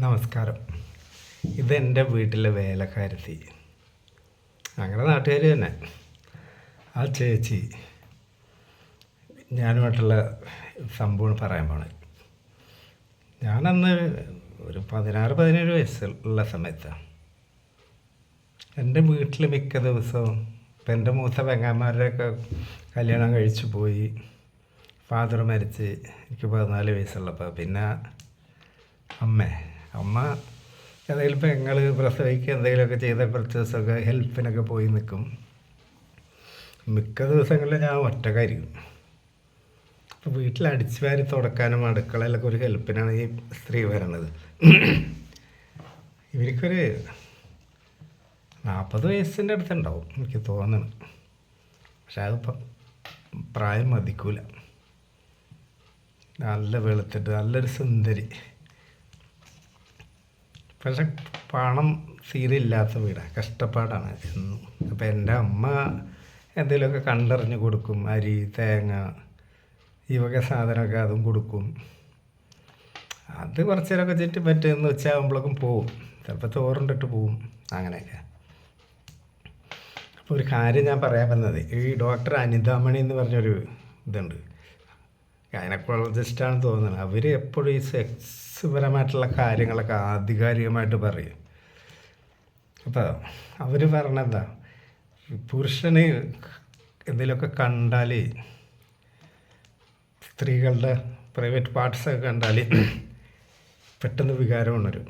നമസ്കാരം. ഇതെന്റെ വീട്ടിലെ വേലക്കാരത്തി. ഞങ്ങളുടെ നാട്ടുകാർ തന്നെ. ആ ചേച്ചി. ഞാനുമായിട്ടുള്ള സംഭവം പറയാൻ പോണേ. ഞാനന്ന് ഒരു പതിനാറ് പതിനേഴ് വയസ്സുള്ള സമയത്താണ് എന്റെ വീട്ടിൽ മിക്ക ദിവസവും ഇപ്പം എന്റെ മൂത്ത പെങ്ങന്മാരുടെയൊക്കെ കല്യാണം കഴിച്ചു പോയി. ഫാദർ മരിച്ച് എനിക്ക് പതിനാല് വയസ്സുള്ളപ്പോൾ പിന്നെ അമ്മ അമ്മ എന്തെങ്കിലും പെങ്ങൾ പ്രസവിക്കുക എന്തെങ്കിലുമൊക്കെ ചെയ്ത കുറച്ച് ദിവസമൊക്കെ ഹെൽപ്പിനൊക്കെ പോയി നിൽക്കും. മിക്ക ദിവസങ്ങളിൽ ഞാൻ ഒറ്റക്കായിരിക്കും. അപ്പോൾ വീട്ടിൽ അടിച്ചു വാരി തുടക്കാനും അടുക്കളയിലൊക്കെ ഒരു ഹെൽപ്പിനാണ് ഈ സ്ത്രീ വരണത്. ഇവർക്കൊരു നാൽപ്പത് വയസ്സിന്റെ അടുത്തുണ്ടാവും എനിക്ക് തോന്നണം. പക്ഷെ അതിപ്പം പ്രായം മതിക്കൂല. നല്ല വെളുത്തിട്ട് നല്ലൊരു സുന്ദരി. പക്ഷെ പണം തീരെ ഇല്ലാത്ത വീടാണ് കഷ്ടപ്പാടാണ്. എന്നും അപ്പം എന്റെ അമ്മ എന്തെങ്കിലുമൊക്കെ കണ്ടറിഞ്ഞ് കൊടുക്കും അരി തേങ്ങ ഈ വക സാധനമൊക്കെ അതും കൊടുക്കും. അത് കുറച്ച് നേരമൊക്കെ ചുറ്റി പറ്റുമെന്ന് ഉച്ചയാകുമ്പോഴേക്കും പോവും. ചിലപ്പോൾ ചോറുണ്ടിട്ട് പോവും അങ്ങനെയൊക്കെ. അപ്പോൾ ഒരു കാര്യം ഞാൻ പറയാൻ വന്നത് ഈ ഡോക്ടർ അനിതാമണി എന്ന് പറഞ്ഞൊരു ഇതുണ്ട്. ഗൈനക്കോളജിസ്റ്റാണെന്ന് തോന്നുന്നത് അവർ എപ്പോഴും ഈ സെക്സ് പരമായിട്ടുള്ള കാര്യങ്ങളൊക്കെ ആധികാരികമായിട്ട് പറയും. അപ്പോൾ അവർ പറഞ്ഞെന്താ? പുരുഷന് എന്തെങ്കിലുമൊക്കെ കണ്ടാൽ സ്ത്രീകളുടെ പ്രൈവറ്റ് പാർട്സൊക്കെ കണ്ടാൽ പെട്ടെന്ന് വികാരം ഉണരും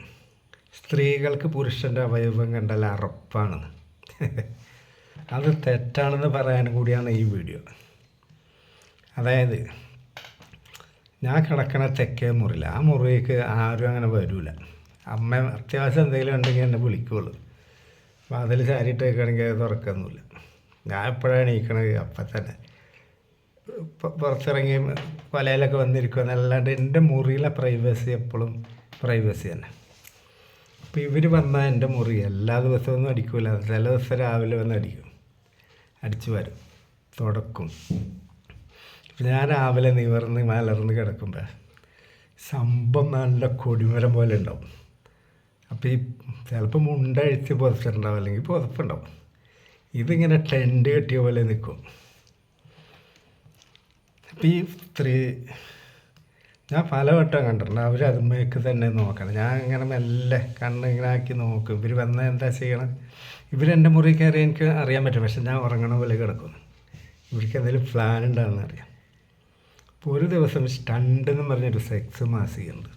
സ്ത്രീകൾക്ക് പുരുഷന്റെ അവയവം കണ്ടാൽ അറപ്പാണ്. അത് തെറ്റാണെന്ന് പറയാനും കൂടിയാണ് ഈ വീഡിയോ. അതായത് ഞാൻ കിടക്കണ തെക്കേ മുറിയില്ല ആ മുറിക്ക് ആരും അങ്ങനെ വരില്ല അമ്മ അത്യാവശ്യം എന്തെങ്കിലും ഉണ്ടെങ്കിൽ എന്നെ വിളിക്കുള്ളൂ. വാതിൽ ചാരിയിട്ടേക്കാണെങ്കിൽ അത് തുറക്കൊന്നുമില്ല. ഞാൻ എപ്പോഴാണ് എണീക്കണത്? അപ്പം തന്നെ. പുറത്തിറങ്ങി വലയിലൊക്കെ വന്നിരിക്കുക എന്നല്ലാണ്ട് എന്റെ മുറിയിലെ പ്രൈവസി എപ്പോഴും പ്രൈവസി തന്നെ. അപ്പോൾ ഇവർ വന്നാൽ എന്റെ മുറി എല്ലാ ദിവസവും ഒന്നും അടിക്കില്ല ചില ദിവസം രാവിലെ വന്ന് അടിക്കും. അടിച്ചു വരും. തുടക്കും. ഞാൻ രാവിലെ നിവർന്ന് മലർന്ന് കിടക്കുമ്പോൾ സംഭവം നല്ല കൊടിമരം പോലെ ഉണ്ടാവും. അപ്പോൾ ഈ ചിലപ്പോൾ മുണ്ടഴിച്ച് പുതച്ചിട്ടുണ്ടാവും അല്ലെങ്കിൽ പുതപ്പുണ്ടാവും. ഇതിങ്ങനെ ടെൻഡ് കെട്ടിയ പോലെ നിൽക്കും അപ്പം ഈ സ്ത്രീ ഞാൻ പലവട്ടം കണ്ടിട്ടുണ്ട് അവർ അതുമ്മേക്ക് തന്നെ നോക്കണം. ഞാൻ ഇങ്ങനെ മെല്ലെ കണ്ണ് ഇങ്ങനെ ആക്കി നോക്കും. ഇവർ വന്നാൽ എന്താ ചെയ്യണം? ഇവരെന്റെ മുറി കയറി എനിക്ക് അറിയാൻ പറ്റും പക്ഷെ ഞാൻ ഉറങ്ങണ പോലെ കിടക്കുന്നു ഇവർക്ക് എന്തെങ്കിലും പ്ലാൻ ഉണ്ടാകുന്ന അറിയാം. ഒരു ദിവസം സ്റ്റണ്ട് എന്ന് പറഞ്ഞൊരു സെക്സ് മാസികയുണ്ട്.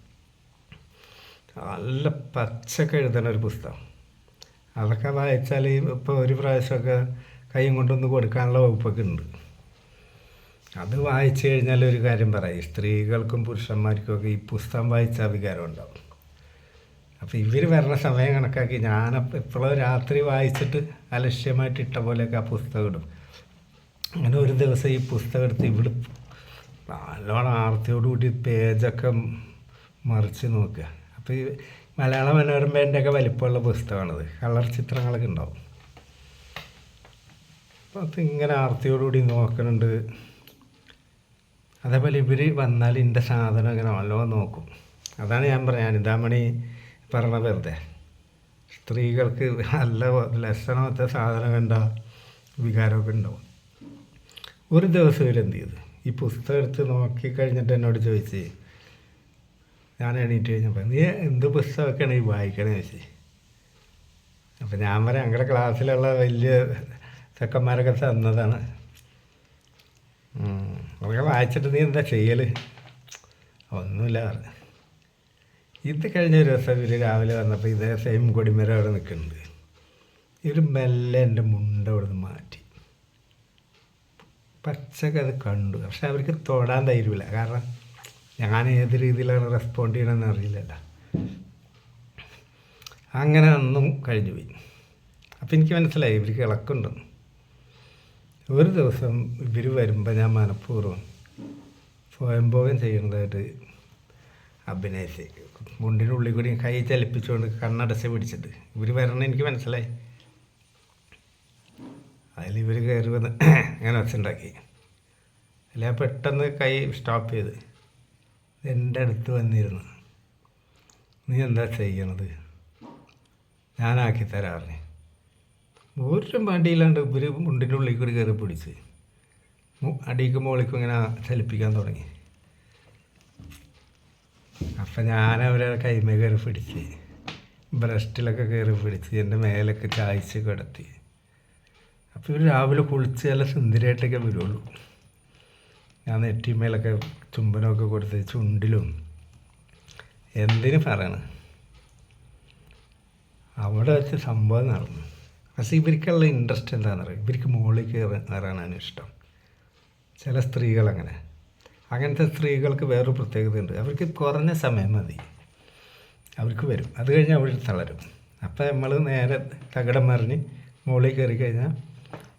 നല്ല പച്ചക്ക എഴുതണ ഒരു പുസ്തകം. അതൊക്കെ വായിച്ചാൽ ഇപ്പോൾ ഒരു പ്രാവശ്യമൊക്കെ കൈയും കൊണ്ടൊന്ന് കൊടുക്കാനുള്ള വകുപ്പൊക്കെ ഉണ്ട്. അത് വായിച്ചു കഴിഞ്ഞാൽ ഒരു കാര്യം പറയും. സ്ത്രീകൾക്കും പുരുഷന്മാർക്കും ഈ പുസ്തകം വായിച്ചാൽ വികാരം ഉണ്ടാവും. അപ്പോൾ ഇവർ വരണ സമയം കണക്കാക്കി ഞാൻ എപ്പോഴും രാത്രി വായിച്ചിട്ട് അലക്ഷ്യമായിട്ട് ഇട്ട പോലെയൊക്കെ ആ പുസ്തകം ഇടും. അങ്ങനെ ഒരു ദിവസം ഈ പുസ്തകം എടുത്ത് ഇവിടെ നല്ലോണം ആർത്തിയോടുകൂടി പേജൊക്കെ മറിച്ച് നോക്കുക. അപ്പോൾ ഈ മലയാള മനോരമേന്റെ ഒക്കെ വലിപ്പമുള്ള പുസ്തകമാണത്. കളർ ചിത്രങ്ങളൊക്കെ ഉണ്ടാവും. അപ്പോൾ അത് ഇങ്ങനെ ആർത്തിയോടുകൂടി നോക്കുന്നുണ്ട് അതേപോലെ ഇവർ വന്നാൽ എന്റെ സാധനം ഇങ്ങനെ നല്ലോണം നോക്കും. അതാണ് ഞാൻ പറഞ്ഞത് അനിതാമണി പറഞ്ഞ വെറുതെ. സ്ത്രീകൾക്ക് നല്ല ലക്ഷണമൊക്കെ സാധനം കണ്ട വികാരമൊക്കെ ഉണ്ടാവും. ഒരു ദിവസം ഇവരെന്ത് ചെയ്തു? ഈ പുസ്തകം എടുത്ത് നോക്കി കഴിഞ്ഞിട്ട് എന്നോട് ചോദിച്ച് ഞാൻ എണീറ്റ് കഴിഞ്ഞപ്പോൾ നീ എന്ത് പുസ്തകമൊക്കെയാണ് ഈ വായിക്കണേ? ചോദിച്ചു. അപ്പം ഞാൻ പറയാം ഞങ്ങളുടെ ക്ലാസ്സിലുള്ള വലിയ ചെക്കന്മാരൊക്കെ തന്നതാണ്. അതൊക്കെ വായിച്ചിട്ട് നീ എന്താ ചെയ്യൽ ഒന്നുമില്ല പറഞ്ഞു. ഇത് കഴിഞ്ഞ ഒരു ദിവസം ഇവർ രാവിലെ വന്നപ്പോൾ ഇതേ സെയിം കൊടിമരം അവിടെ നിൽക്കുന്നുണ്ട് ഇവർ മെല്ലെ എന്റെ മുണ്ട അവിടെ നിന്ന് മാറ്റി. പച്ചക്ക് അത് കണ്ടു. പക്ഷെ അവർക്ക് തൊടാൻ ധൈര്യമില്ല. കാരണം ഞാൻ ഏത് രീതിയിലാണ് റെസ്പോണ്ട് ചെയ്യണമെന്ന് അറിയില്ലല്ലോ. അങ്ങനെ അന്നും കഴിഞ്ഞു പോയി. അപ്പം എനിക്ക് മനസ്സിലായി ഇവർക്ക് ഇളക്കുണ്ടെന്ന് ഒരു ദിവസം ഇവർ വരുമ്പോൾ ഞാൻ മനഃപൂർവം സ്വയംഭോഗം ചെയ്യുന്നതായിട്ട് അഭിനയിച്ച്. മുണ്ടിന്റെ ഉള്ളിൽ കൂടി കൈ ചലിപ്പിച്ചുകൊണ്ട് കണ്ണടച്ച് പിടിച്ചിട്ട് ഇവർ വരണം എനിക്ക് മനസ്സിലായി. അതിൽ ഇവർ കയറി വന്ന് അങ്ങനെ വെച്ചുണ്ടാക്കി അല്ല പെട്ടെന്ന് കൈ സ്റ്റോപ്പ് ചെയ്ത് എന്റെ അടുത്ത് വന്നിരുന്നു. നീ എന്താ ചെയ്യണത്? ഞാനാക്കി തരാറിന് ഒരു വണ്ടിയില്ലാണ്ട് ഇവർ മുണ്ടിന്റെ ഉള്ളിൽ കൂടി കയറി പിടിച്ച് അടിക്കും മോളിക്കും ഇങ്ങനെ ചലിപ്പിക്കാൻ തുടങ്ങി. അപ്പം ഞാൻ അവരെ കൈമേ കയറി പിടിച്ച് ബ്രസ്റ്റിലൊക്കെ കയറി പിടിച്ച് എന്റെ മേലൊക്കെ ചായച്ച് കിടത്തി. ഇവർ രാവിലെ കുളിച്ച് നല്ല സുന്ദരിയായിട്ടൊക്കെ വരുള്ളൂ. ഞാൻ നെറ്റിമേലൊക്കെ ചുംബനമൊക്കെ കൊടുത്ത് ചുണ്ടിലും എന്തിനു പറയണം? അവിടെ വെച്ച് സംഭവം നടന്നു. പക്ഷേ ഇവർക്കുള്ള ഇൻട്രസ്റ്റ് എന്താണെന്ന് അറിയാം? ഇവർക്ക് മുകളിൽ കയറി കയറാനാണ് ഇഷ്ടം. ചില സ്ത്രീകൾ അങ്ങനെ. അങ്ങനത്തെ സ്ത്രീകൾക്ക് വേറൊരു പ്രത്യേകതയുണ്ട് അവർക്ക് കുറഞ്ഞ സമയം മതി. അവർക്ക് വരും. അത് കഴിഞ്ഞ് അവർ തളരും. അപ്പം നമ്മൾ നേരെ തകിടം മറിഞ്ഞ് മുകളിൽ കയറി കഴിഞ്ഞാൽ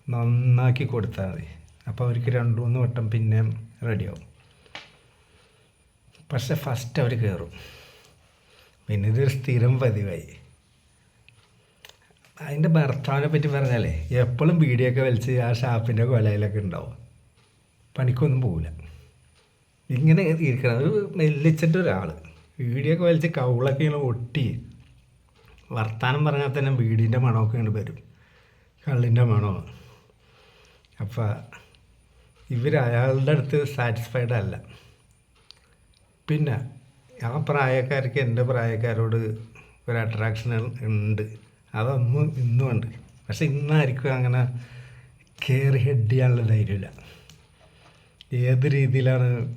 നന്നാക്കി കൊടുത്താൽ മതി. അപ്പോൾ അവർക്ക് രണ്ട് മൂന്ന് വട്ടം പിന്നെ റെഡിയാവും. പക്ഷെ ഫസ്റ്റ് അവർ കയറും പിന്നെ ഇതൊരു സ്ഥിരം പതിവായി. അതിന്റെ ഭർത്താവിനെ പറ്റി പറഞ്ഞാലേ എപ്പോഴും വീഡിയോ വലിച്ച് ആ ഷാപ്പിന്റെ കൊലയിലൊക്കെ ഉണ്ടാവും. പണിക്കൊന്നും പോവില്ല. ഇങ്ങനെ ഇരിക്കണം. ഒരു മെല്ലിച്ചിട്ട് ഒരാൾ ഒക്കെ വലിച്ച് കൗളൊക്കെ ഇങ്ങനെ ഒട്ടി. വർത്താനം പറഞ്ഞാൽ തന്നെ വീടിന്റെ മണമൊക്കെ ഇങ്ങോട്ട് വരും. കള്ളിന്റെ മണമോ അപ്പം ഇവർ അയാളുടെ അടുത്ത് സാറ്റിസ്ഫൈഡ് അല്ല. പിന്നെ ആ പ്രായക്കാർക്ക് എന്റെ പ്രായക്കാരോട് ഒരു അട്രാക്ഷൻ ഉണ്ട്. അതൊന്നും ഇന്നും ഉണ്ട്. പക്ഷെ ഇന്നായിരിക്കും അങ്ങനെ കയറി ഹെഡ് ചെയ്യാനുള്ള ധൈര്യമില്ല. ഏത് രീതിയിലാണ്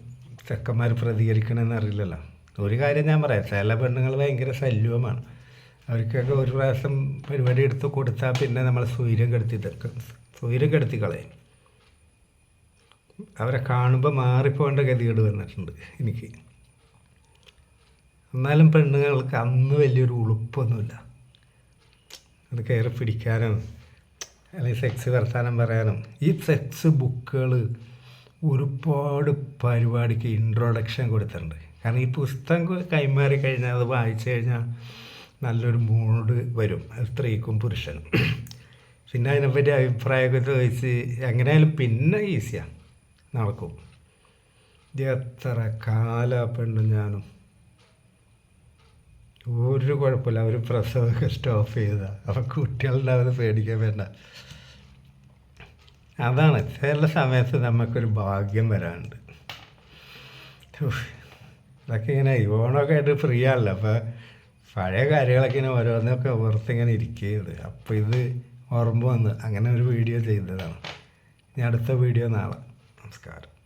ചെക്കന്മാർ പ്രതികരിക്കണമെന്ന് അറിയില്ലല്ലോ. ഒരു കാര്യം ഞാൻ പറയാം ചില പെണ്ണുങ്ങൾ ഭയങ്കര ശല്യവുമാണ്. അവർക്കൊക്കെ ഒരു പ്രാവശ്യം പരിപാടി എടുത്ത് കൊടുത്താൽ പിന്നെ നമ്മൾ കെടുത്തി സ്വൈര്യം കെടുത്തി കളയും അവരെ കാണുമ്പോൾ മാറിപ്പോകേണ്ട ഗതികേട് വന്നിട്ടുണ്ട് എനിക്ക്. എന്നാലും പെണ്ണുങ്ങൾക്ക് അന്ന് വലിയൊരു ഉളുപ്പൊന്നുമില്ല. അത് കയറി പിടിക്കാനും അല്ലെങ്കിൽ സെക്സ് വർത്താനം പറയാനും ഈ സെക്സ് ബുക്കുകൾ ഒരുപാട് പരിപാടിക്ക് ഇൻട്രൊഡക്ഷൻ കൊടുത്തിട്ടുണ്ട്. കാരണം ഈ പുസ്തകം കൈമാറി കഴിഞ്ഞാൽ അത് വായിച്ചു കഴിഞ്ഞാൽ നല്ലൊരു മൂഡ് വരും. സ്ത്രീക്കും പുരുഷനും. പിന്നെ അതിനെപ്പറ്റി അഭിപ്രായമൊക്കെ ചോദിച്ച് എങ്ങനെയായാലും പിന്നെ ഈസിയാണ് നടക്കും. ഇത് എത്ര കാല പെണ്ണും ഞാനും? ഒരു കുഴപ്പമില്ല. അവർ പ്രസവമൊക്കെ സ്റ്റോപ്പ് ചെയ്താൽ അപ്പം കുട്ടികളുണ്ടാവുന്നത് പേടിക്കാൻ വേണ്ട. അതാണ്. ചില സമയത്ത് നമുക്കൊരു ഭാഗ്യം വരാനുണ്ട്. ഇതൊക്കെ ഇങ്ങനെ ഓണമൊക്കെ ആയിട്ട് ഫ്രീ ആണല്ലോ. അപ്പോൾ പഴയ കാര്യങ്ങളൊക്കെ ഇങ്ങനെ ഓരോന്നൊക്കെ ഓർത്തിങ്ങനെ ഇരിക്കുന്നത് അപ്പോൾ ഇത് ഓർമ്മ വന്ന് അങ്ങനെ ഒരു വീഡിയോ ചെയ്തതാണ്. ഇനി അടുത്ത വീഡിയോ നാളെ. നമസ്കാരം.